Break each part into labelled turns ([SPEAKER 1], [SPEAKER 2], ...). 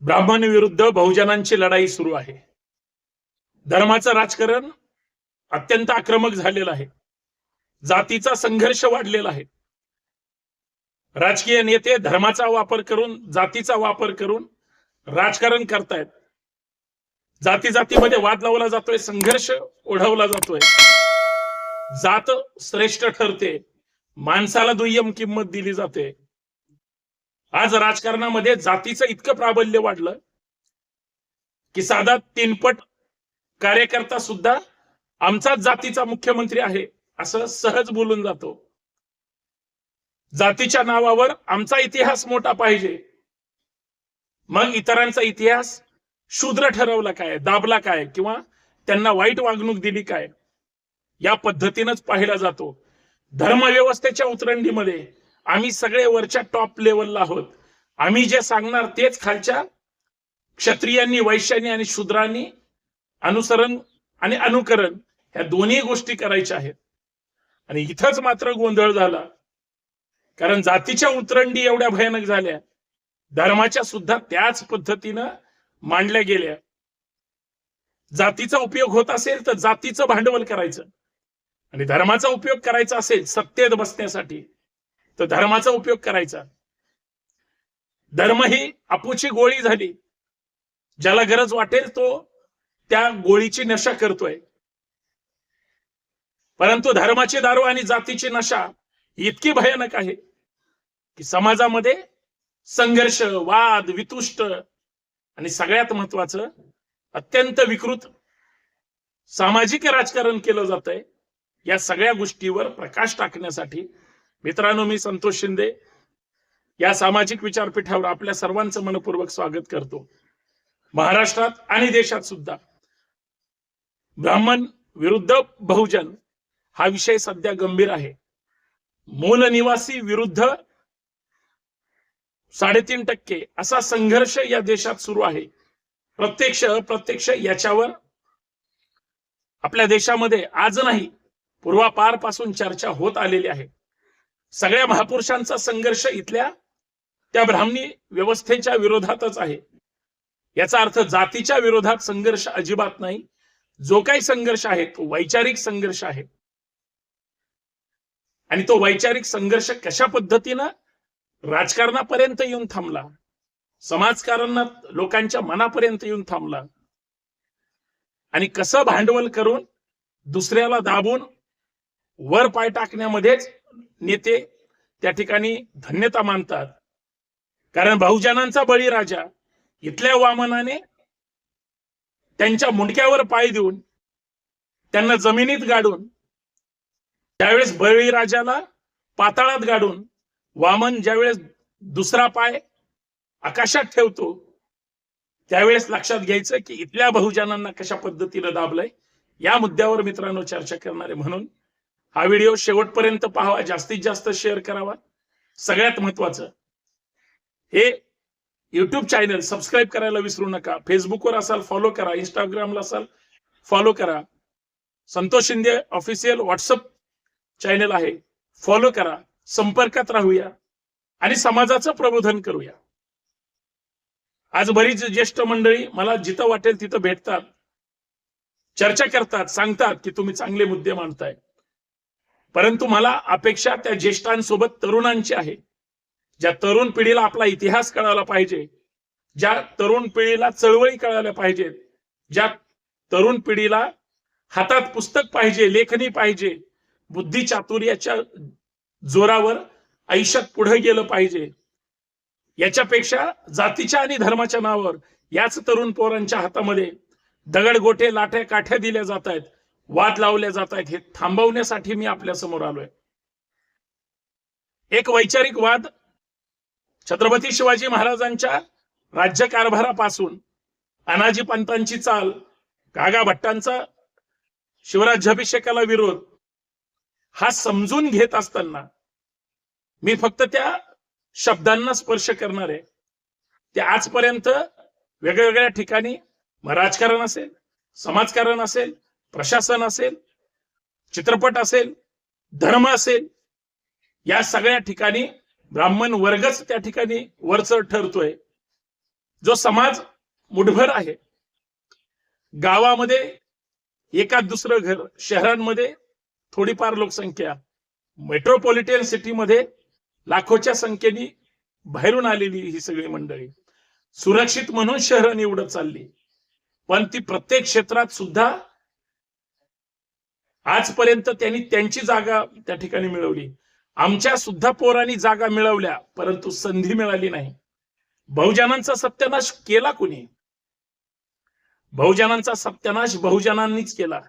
[SPEAKER 1] ब्राह्मण विरुद्ध बहुजनांची लढाई सुरू आहे. धर्माचं राजकारण अत्यंत आक्रमक झालेलं आहे. जातीचा संघर्ष वाढलेला आहे. राजकीय नेते धर्माचा वापर करून जातीचा वापर करून राजकारण करतायत. जाती जातीमध्ये वाद लावला जातोय संघर्ष ओढवला जातोय. जात श्रेष्ठ ठरते. माणसाला दुय्यम किंमत दिली जाते. आज राजकारणामध्ये जातीचं इतकं प्राबल्य वाढलं की साधा तीनपट कार्यकर्ता सुद्धा आमचाच जातीचा मुख्यमंत्री आहे असं सहज बोलून जातो. जातीच्या नावावर आमचा इतिहास मोठा पाहिजे. मग इतरांचा इतिहास शूद्र ठरवला काय दाबला काय किंवा त्यांना वाईट वागणूक दिली काय या पद्धतीनंच पाहिला जातो. धर्मव्यवस्थेच्या उतरंडीमध्ये आम्ही सगळे वरच्या टॉप लेवलला आहोत. आम्ही जे सांगणार तेच खालच्या क्षत्रियांनी वैश्यांनी आणि शूद्रांनी अनुसरण आणि अनुकरण ह्या दोन्ही गोष्टी करायच्या आहेत. आणि इथंच मात्र गोंधळ झाला. कारण जातीच्या उतरंडी एवढ्या भयानक झाल्या. धर्माच्या सुद्धा त्याच पद्धतीनं मांडल्या गेल्या. जातीचा उपयोग होत असेल तर जातीचं भांडवल करायचं. आणि धर्माचा उपयोग करायचा असेल सत्तेत बसण्यासाठी. तर धर्माचा उपयोग करायचा. धर्म ही आपूची गोळी झाली. ज्याला गरज वाटेल तो त्या गोळीची नशा करतोय. परंतु धर्माची दारू आणि जातीची नशा इतकी भयानक आहे की समाजामध्ये संघर्ष वाद वितुष्ट आणि सगळ्यात महत्वाचं अत्यंत विकृत सामाजिक राजकारण केलं जात आहे या सगळ्या गोष्टीवर प्रकाश टाकण्यासाठी मित्रांनो मी संतोष शिंदे. या सामाजिक विचारपीठावर आपल्या सर्वांचं मनपूर्वक स्वागत करतो. महाराष्ट्रात आणि देशात सुद्धा. ब्राह्मण विरुद्ध बहुजन हा विषय सध्या गंभीर आहे. मूल निवासी विरुद्ध साडेतीन टक्के असा संघर्ष या देशात सुरू आहे. प्रत्यक्ष अप्रत्यक्ष याच्यावर आपल्या देशामध्ये आज नाही पूर्वापारपासून चर्चा होत आलेली आहे. सगळ्या महापुरुषांचा संघर्ष इथल्या त्या ब्राह्मणी व्यवस्थेच्या विरोधातच आहे. याचा अर्थ जातीच्या विरोधात संघर्ष अजिबात नाही. जो काही संघर्ष आहे तो वैचारिक संघर्ष आहे. आणि तो वैचारिक संघर्ष कशा पद्धतीनं राजकारणापर्यंत येऊन थांबला समाजकारणात लोकांच्या मनापर्यंत येऊन थांबला आणि कसं भांडवल करून दुसऱ्याला दाबून वर पाय टाकण्यामध्येच नेते त्या ठिकाणी धन्यता मानतात. कारण बहुजनांचा बळीराजा इथल्या वामनाने त्यांच्या मुंडक्यावर पाय देऊन त्यांना जमिनीत गाडून त्यावेळेस बळीराजाला पाताळात गाडून वामन ज्यावेळेस दुसरा पाय आकाशात ठेवतो त्यावेळेस लक्षात घ्यायचं की इथल्या बहुजनांना कशा पद्धतीनं दाबलंय या मुद्द्यावर मित्रांनो चर्चा करणारे म्हणून हा व्हिडिओ शेवटपर्यंत पाहावा जास्तीत जास्त शेअर करावा. सगळ्यात महत्वाचं हे युट्यूब चॅनल सबस्क्राईब करायला विसरू नका. फेसबुकवर असाल फॉलो करा. इंस्टाग्रामला असाल फॉलो करा. Santosh Shinde official WhatsApp channel आहे. फॉलो करा. संपर्कात राहूया आणि समाजाचं प्रबोधन करूया. आज बरीच ज्येष्ठ मंडळी मला जिथं वाटेल तिथं भेटतात. चर्चा करतात सांगतात की तुम्ही चांगले मुद्दे मांडताय. परंतु मला अपेक्षा त्या ज्येष्ठांसोबत तरुणांची आहे. ज्या तरुण पिढीला आपला इतिहास कळायला पाहिजे ज्या तरुण पिढीला चळवळी कळायला पाहिजेत ज्या तरुण पिढीला हातात पुस्तक पाहिजे लेखनी पाहिजे बुद्धी चातुर्याच्या जोरावर आयुष्यात पुढे गेलं पाहिजे. याच्यापेक्षा जातीच्या आणि धर्माच्या नावावर याच तरुण पोरांच्या हातामध्ये दगडगोटे लाठ्या काठ्या दिल्या जात आहेत. वाद लावल्या जात आहेत हे थांबवण्यासाठी मी आपल्यासमोर आलोय. एक वैचारिक वाद छत्रपती शिवाजी महाराजांच्या राज्यकारभारापासून अनाजी पंतांची चाल कागा भट्टांचा शिवराज्याभिषेकाला विरोध हा समजून घेत असताना मी फक्त त्या शब्दांना स्पर्श करणार. आहे ते आजपर्यंत वेगवेगळ्या ठिकाणी राजकारण असेल समाजकारण असेल प्रशासन असेल चित्रपट असेल धर्म असेल या सगळ्या ठिकाणी ब्राह्मण वर्गच त्या ठिकाणी वरचढ ठरतोय. जो समाज मुठभर आहे. गावामध्ये एका दुसरं घर शहरांमध्ये थोडीफार लोकसंख्या. मेट्रोपॉलिटन सिटीमध्ये लाखोच्या संख्येने बाहेरून आलेली ही सगळी मंडळी. सुरक्षित म्हणून शहरं निवडत चालली. पण ती प्रत्येक क्षेत्रात सुद्धा आजपर्यंत त्यांनी त्यांची जागा त्या ठिकाणी मिळवली. आमच्या सुद्धा पोरांनी जागा मिळवल्या परंतु संधी मिळाली नाही. बहुजनांचा सत्यानाश केला कुणी? बहुजनांचा सत्यानाश बहुजनांनीच केला.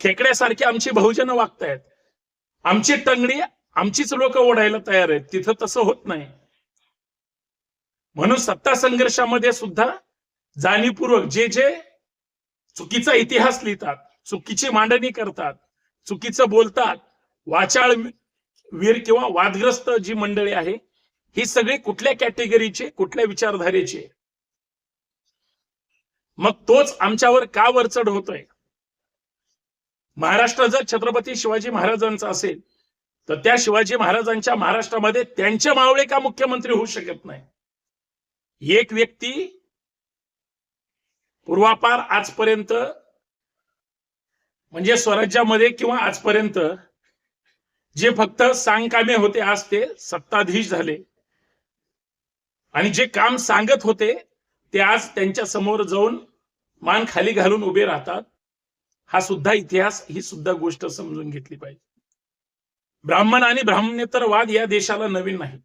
[SPEAKER 1] खेकड्यासारखी आमची बहुजन वागतायत. आमची टंगडी आमचीच लोक ओढायला तयार आहेत. तिथं तसं होत नाही. म्हणून सत्ता संघर्षामध्ये सुद्धा जाणीवपूर्वक जे जे चुकीचा इतिहास लिहितात चुकीची मांडणी करतात चुकीचं बोलतात वाचाळ वीर किंवा वादग्रस्त जी मंडळी आहे ही सगळी कुठल्या कॅटेगरीचे कुठल्या विचारधारेचे? मग तोच आमच्यावर का वरचढ होतोय? महाराष्ट्र जर छत्रपती शिवाजी महाराजांचा असेल तर त्या शिवाजी महाराजांच्या महाराष्ट्रामध्ये त्यांचे मावळे का मुख्यमंत्री होऊ शकत नाही? एक व्यक्ती पूर्वापार आजपर्यंत म्हणजे स्वराज्यामध्ये किंवा आजपर्यंत जे फक्त सांगकामे होते आज ते सत्ताधीश झाले. आणि जे काम सांगत होते ते आज त्यांच्यासमोर जाऊन मान खाली घालून उभे राहतात. हा सुद्धा इतिहास ही सुद्धा गोष्ट समजून घेतली पाहिजे. ब्राह्मण आणि ब्राह्मणेतर वाद या देशाला नवीन नाही.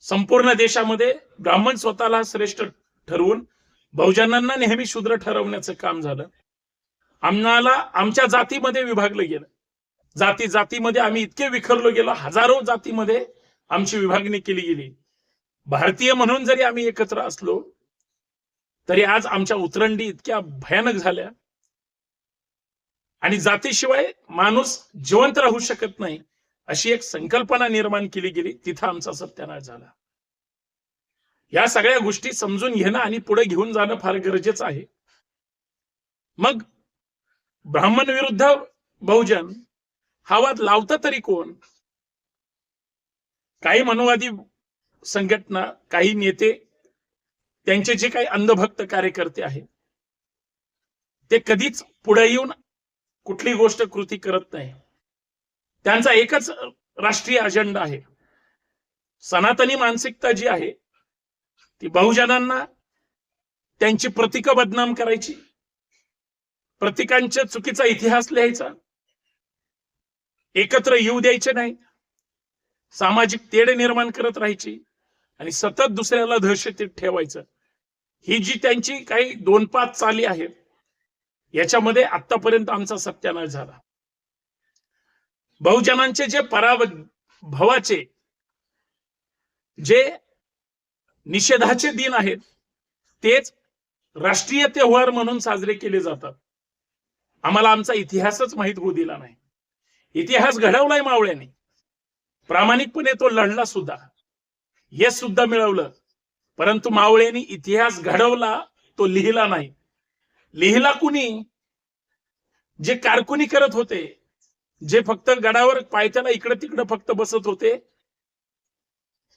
[SPEAKER 1] संपूर्ण देशामध्ये ब्राह्मण स्वतःला श्रेष्ठ ठरवून बहुजनांना नेहमी शूद्र ठरवण्याचं काम झालं. आम्हाला आमच्या जातीमध्ये विभागलं गेलं. जाती जातीमध्ये आम्ही इतके विखरलो गेलो हजारो जातीमध्ये आमची विभागणी केली गेली. भारतीय म्हणून जरी आम्ही एकत्र असलो तरी आज आमच्या उतरंडी इतक्या भयानक झाल्या. आणि जातीशिवाय माणूस जिवंत राहू शकत नाही अशी एक संकल्पना निर्माण केली गेली तिथं आमचा सत्यानाश झाला. या सगळ्या गोष्टी समजून घेणं आणि पुढे घेऊन जाणं फार गरजेचं आहे. मग ब्राह्मण विरुद्ध बहुजन हा वाद लावता तरी कोण? काही मनोवादी संघटना काही नेते त्यांचे जे काही अंधभक्त कार्यकर्ते आहेत ते कधीच पुढे येऊन कुठली गोष्ट कृती करत नाही. त्यांचा एकच राष्ट्रीय अजेंडा आहे. सनातनी मानसिकता जी आहे ती बहुजनांना त्यांची प्रतीक बदनाम करायची प्रत्येकांच्या चुकीचा इतिहास लिहायचा? एकत्र येऊ द्यायचे नाही. सामाजिक तेढ निर्माण करत राहायची. आणि सतत दुसऱ्याला दहशतीत ठेवायचं. ही जी त्यांची काही दोन पाच चाली आहेत याच्यामध्ये आतापर्यंत आमचा सत्यानाश झाला. बहुजनांचे जे पराभवाचे जे निषेधाचे दिन आहेत तेच राष्ट्रीय त्योहार म्हणून साजरे केले जातात. आम्हाला आमचा इतिहासच माहीत होऊ दिला नाही. इतिहास घडवलाय मावळ्याने. प्रामाणिकपणे तो लढला सुद्धा. यश सुद्धा मिळवलं. परंतु मावळ्यांनी इतिहास घडवला तो लिहिला नाही. लिहिला कुणी? जे कारकुनी करत होते. जे फक्त गडावर पायथ्याला इकडे तिकडे फक्त बसत होते.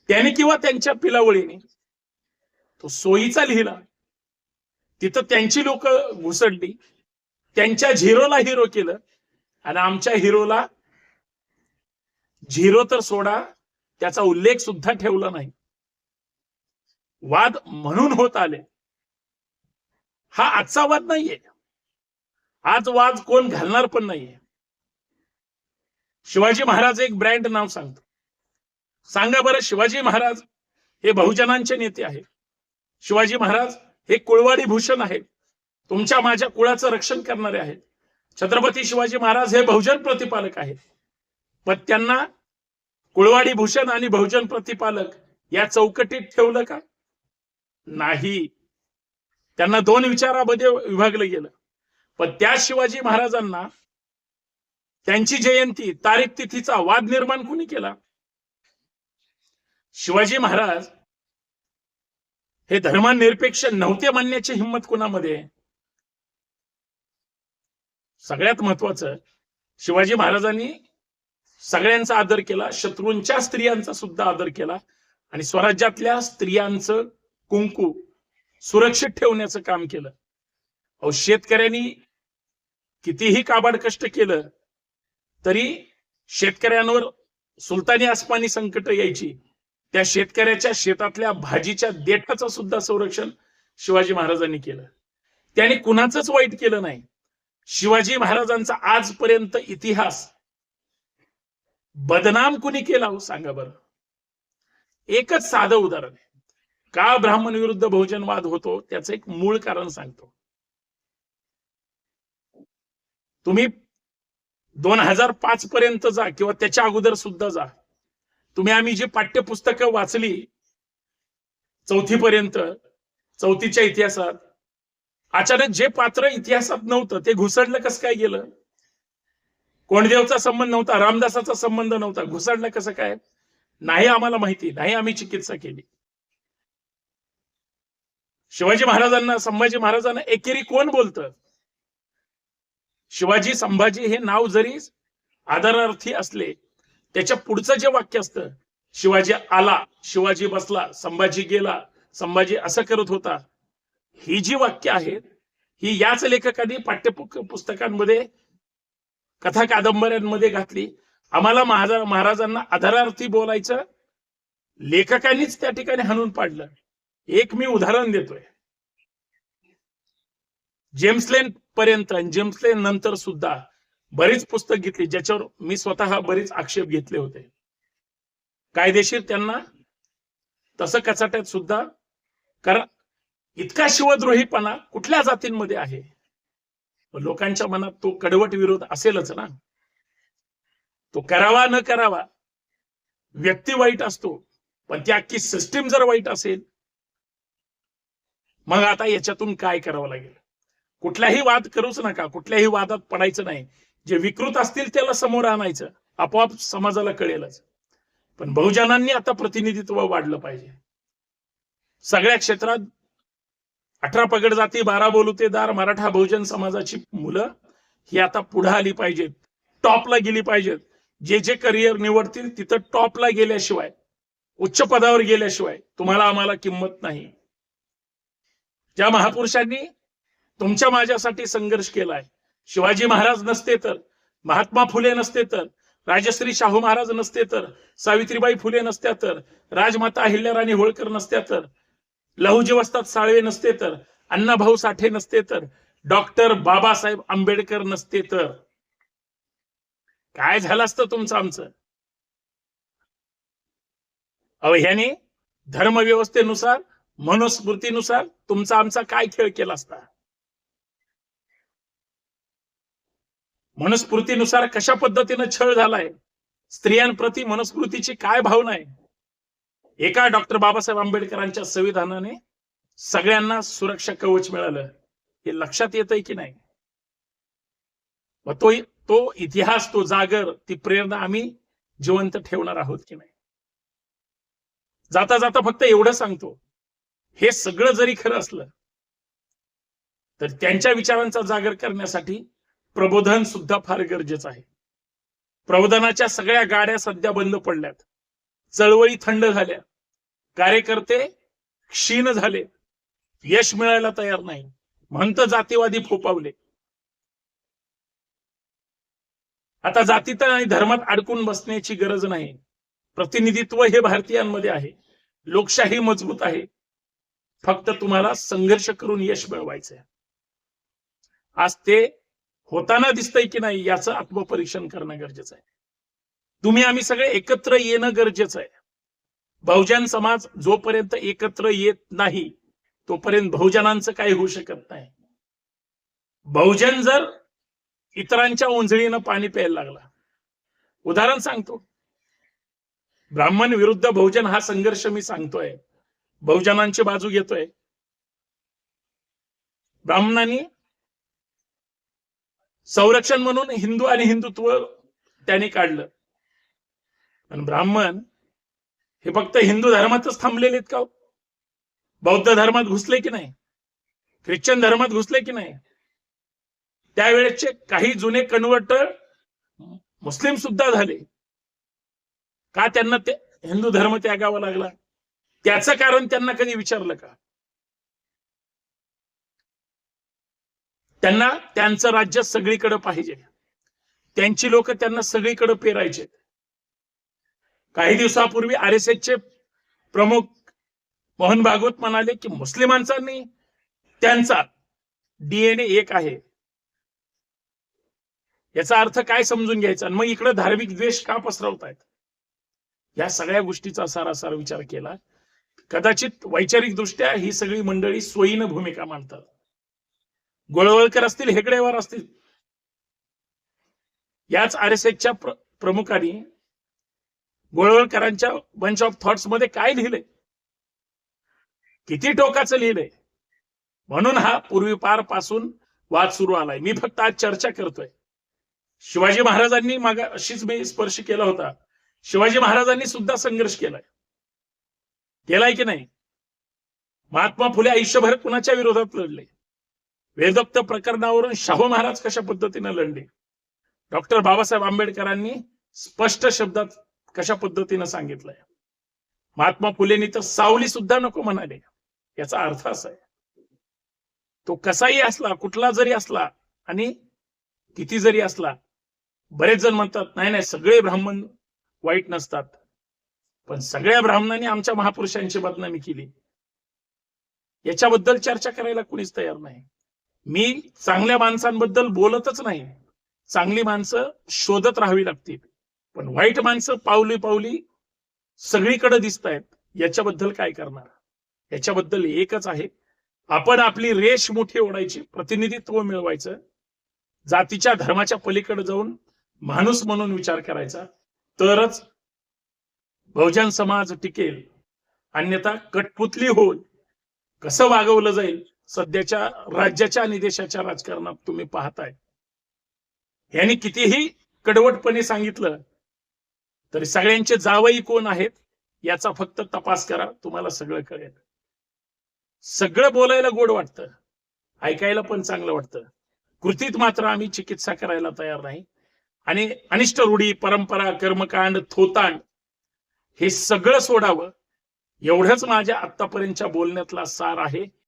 [SPEAKER 1] त्याने किंवा त्यांच्या पिलावळीने. तो सोयीचा लिहिला. तिथं त्यांची लोक घुसडली. त्यांच्या झिरोला हिरो केलं. आणि आमच्या हिरोला झिरो तर सोडा त्याचा उल्लेख सुद्धा ठेवला नाही. वाद म्हणून होत आले. हा आजचा वाद नाहीये. आज वाद कोण घालणार पण नाहीये. शिवाजी महाराज एक ब्रँड नाव सांगतो. सांगा बरं शिवाजी महाराज हे बहुजनांचे नेते आहेत. शिवाजी महाराज हे कुळवाडी भूषण आहेत. तुमच्या माझ्या कुळाचं रक्षण करणारे आहेत. छत्रपती शिवाजी महाराज हे बहुजन प्रतिपालक आहेत. पण त्यांना कुळवाडी भूषण आणि बहुजन प्रतिपालक या चौकटीत ठेवलं का? नाही. त्यांना दोन विचारामध्ये विभागलं गेलं. पण त्या शिवाजी महाराजांना त्यांची जयंती तारीख तिथीचा वाद निर्माण कोणी केला? शिवाजी महाराज हे धर्मनिरपेक्ष नव्हते मानण्याची हिंमत कोणामध्ये? आहे? सगळ्यात महत्वाचं शिवाजी महाराजांनी सगळ्यांचा आदर केला शत्रूंच्या स्त्रियांचा सुद्धा आदर केला आणि स्वराज्यातल्या स्त्रियांचं कुंकू सुरक्षित ठेवण्याचं काम केलं. अहो शेतकऱ्यांनी कितीही काबाड कष्ट केलं तरी शेतकऱ्यांवर सुलतानी आसमानी संकट यायची. त्या शेतकऱ्याच्या शेतातल्या भाजीच्या देठाचं सुद्धा संरक्षण शिवाजी महाराजांनी केलं. त्याने कुणाचंच वाईट केलं नाही. शिवाजी महाराजांचा आजपर्यंत इतिहास बदनाम कुणी केला हो सांगा बरं. एकच साधं उदाहरण आहे. का ब्राह्मण विरुद्ध बहुजनवाद होतो त्याचं एक मूळ कारण सांगतो. तुम्ही दोन हजार पाच पर्यंत जा किंवा त्याच्या अगोदर सुद्धा जा. तुम्ही आम्ही जी पाठ्यपुस्तकं वाचली चौथी पर्यंत चौथीच्या इतिहासात अचानक जे पात्र इतिहासात नव्हतं ते घुसडलं कसं काय गेलं? कोणदेवचा संबंध नव्हता रामदासाचा संबंध नव्हता. घुसडलं कसं काय? नाही आम्हाला माहिती नाही आम्ही चिकित्सा केली. शिवाजी महाराजांना संभाजी महाराजांना एकेरी कोण बोलतं? शिवाजी संभाजी हे नाव जरी आदरार्थी असले त्याच्या पुढचं जे वाक्य असतं शिवाजी आला शिवाजी बसला संभाजी गेला संभाजी असं करत होता ही जी वाक्य आहेत ही याच लेखकांनी पाठ्य पुस्तकांमध्ये कथा कादंबऱ्यांमध्ये घातली. आम्हाला महारा महाराजांना आधारार्थी बोलायचं लेखकांनीच त्या ठिकाणी हाणून पाडलं. एक मी उदाहरण देतोय. जेम्स लेन पर्यंत आणि जेम्स लेन नंतर सुद्धा बरीच पुस्तक घेतली ज्याच्यावर मी स्वतः बरीच आक्षेप घेतले होते. कायदेशीर त्यांना तसं कचाट्यात सुद्धा कारण इतका शिवद्रोहीपणा कुठल्या जातींमध्ये आहे? लोकांच्या मनात तो कडवट विरोध असेलच ना. तो करावा न करावा व्यक्ती वाईट असतो पण ती अख्खी सिस्टीम जर वाईट असेल मग आता याच्यातून काय करावं लागेल? कुठलाही वाद करूच नका कुठल्याही वादात पडायचं नाही. जे विकृत असतील त्याला समोर आणायचं आपोआप समाजाला कळेलच. पण बहुजनांनी आता प्रतिनिधित्व वाढलं पाहिजे. सगळ्या क्षेत्रात अठरा पगड जाती बारा बोलुतेदार मराठा बहुजन समाजाची मुलं ही आता पुढे आली पाहिजेत. टॉपला गेली पाहिजेत. जे जे करिअर निवडतील तिथं टॉपला गेल्याशिवाय उच्च पदावर गेल्याशिवाय तुम्हाला आम्हाला किंमत नाही. ज्या महापुरुषांनी तुमच्या माझ्यासाठी संघर्ष केलाय शिवाजी महाराज नसते तर महात्मा फुले नसते तर राजश्री शाहू महाराज नसते तर सावित्रीबाई फुले नसत्या तर राजमाता अहिल्याराणी होळकर नसत्या तर लहुजी असतात साळवे नसते तर अण्णाभाऊ साठे नसते तर डॉक्टर बाबासाहेब आंबेडकर नसते तर. काय झालं असतं तुमचं आमचं? अहो ह्याने धर्मव्यवस्थेनुसार मनुस्मृतीनुसार तुमचा आमचा काय खेळ केला असता? मनुस्मृतीनुसार कशा पद्धतीनं छळ झालाय? स्त्रियांप्रती मनुस्मृतीची काय भावना आहे? एका डॉक्टर बाबासाहेब आंबेडकरांच्या संविधानाने सगळ्यांना सुरक्षा कवच मिळालं. हे लक्षात येत आहे की नाही? मग तो तो इतिहास तो जागर ती प्रेरणा आम्ही जिवंत ठेवणार आहोत की नाही? जाता जाता फक्त एवढं सांगतो हे सगळं जरी खरं असलं तर त्यांच्या विचारांचा जागर करण्यासाठी प्रबोधन सुद्धा फार गरजेचं आहे. प्रबोधनाच्या सगळ्या गाड्या सध्या बंद पडल्यात. चळवळी थंड झाल्या. कार्यकर्ते क्षीण झाले. यश मिळायला तयार नाही. म्हणत जातीवादी फोपावले आता जातीत आणि धर्मात अडकून बसण्याची गरज नाही. प्रतिनिधित्व हे भारतीयांमध्ये आहे. लोकशाही मजबूत आहे. फक्त तुम्हाला संघर्ष करून यश मिळवायचंय. आज ते होताना दिसतंय की नाही याचं आत्मपरीक्षण करणं गरजेचं आहे. तुम्ही आम्ही सगळे एकत्र येणं गरजेचं आहे. बहुजन समाज जोपर्यंत एकत्र येत नाही तोपर्यंत बहुजनांचं काही होऊ शकत नाही. बहुजन जर इतरांच्या उंजळीनं पाणी प्यायला लागला. उदाहरण सांगतो. ब्राह्मण विरुद्ध बहुजन हा संघर्ष मी सांगतोय. बहुजनांची बाजू घेतोय. ब्राह्मणांनी संरक्षण म्हणून हिंदू आणि हिंदुत्व त्याने काढलं. पण ब्राह्मण हे फक्त हिंदू धर्मातच थांबलेले आहेत का हो? बौद्ध धर्मात घुसले की नाही? ख्रिश्चन धर्मात घुसले की नाही? त्यावेळेचे काही जुने कन्वर्ट मुस्लिम सुद्धा झाले. का त्यांना ते हिंदू धर्म त्यागावा लागला? त्याचं कारण त्यांना कधी विचारलं का? त्यांना त्यांचं राज्य सगळीकडे पाहिजे. त्यांची लोक त्यांना सगळीकडे पेरायचे काही दिवसापूर्वी आर एस चे प्रमुख मोहन भागवत म्हणाले की मुस्लिमांचा नाही त्यांचा डीएनए एक आहे. याचा अर्थ काय समजून घ्यायचा? मग इकडे धार्मिक द्वेष का पसरवतायत? या सगळ्या गोष्टीचा सारासार विचार केला. कदाचित वैचारिक दृष्ट्या ही सगळी मंडळी सोयीनं भूमिका मांडतात. गोळवळकर असतील हेगडेवार असतील. याच आर एस एसच्या प्रमुखांनी गोळवळकरांच्या बंच ऑफ थॉट्समध्ये काय लिहिलंय? किती टोकाचं लिहिलंय? म्हणून हा पूर्वीपारपासून वाद सुरू आलाय. मी फक्त आज चर्चा करतोय. शिवाजी महाराजांनी मागा अशीच मी स्पर्श केला होता. शिवाजी महाराजांनी सुद्धा संघर्ष केलाय. केलाय की नाही? महात्मा फुले आयुष्यभर कुणाच्या विरोधात लढले? वेदोक्त प्रकरणावरून शाहू महाराज कशा पद्धतीने लढले? डॉक्टर बाबासाहेब आंबेडकरांनी स्पष्ट शब्दात कशा पद्धतीनं सांगितलंय? महात्मा फुलेंनी तर सावली सुद्धा नको म्हणाले. याचा अर्थ असा आहे. तो कसाही असला कुठला जरी असला आणि किती जरी असला बरेच जण म्हणतात नाही नाही सगळे ब्राह्मण वाईट नसतात. पण सगळ्या ब्राह्मणांनी आमच्या महापुरुषांची बदनामी केली. याच्याबद्दल चर्चा करायला कुणीच तयार नाही. मी चांगल्या माणसांबद्दल बोलतच नाही. चांगली माणसं शोधत राहावी लागतील. पण वाईट माणसं पावली पावली सगळीकडे दिसत आहेत याच्याबद्दल काय करणार? याच्याबद्दल एकच आहे. आपण आपली रेष मोठी ओढायची प्रतिनिधित्व मिळवायचं जातीच्या धर्माच्या पलीकडे जाऊन माणूस म्हणून विचार करायचा. तरच बहुजन समाज टिकेल. अन्यथा कटपुतली होईल कसं वागवलं जाईल? सध्याच्या राज्याच्या आणि देशाच्या राजकारणात तुम्ही पाहताय. यांनी कितीही कडवटपणे सांगितलं तरी सगळ्यांचे जावई कोण आहेत याचा फक्त तपास करा तुम्हाला सगळं कळेल. सगळं बोलायला गोड वाटतं ऐकायला पण चांगलं वाटतं. कृतीत मात्र आम्ही चिकित्सा करायला तयार नाही. आणि अनिष्ट रूढी परंपरा कर्मकांड थोतांड हे सगळं सोडावं एवढंच माझ्या आतापर्यंतच्या बोलण्यातला सार आहे.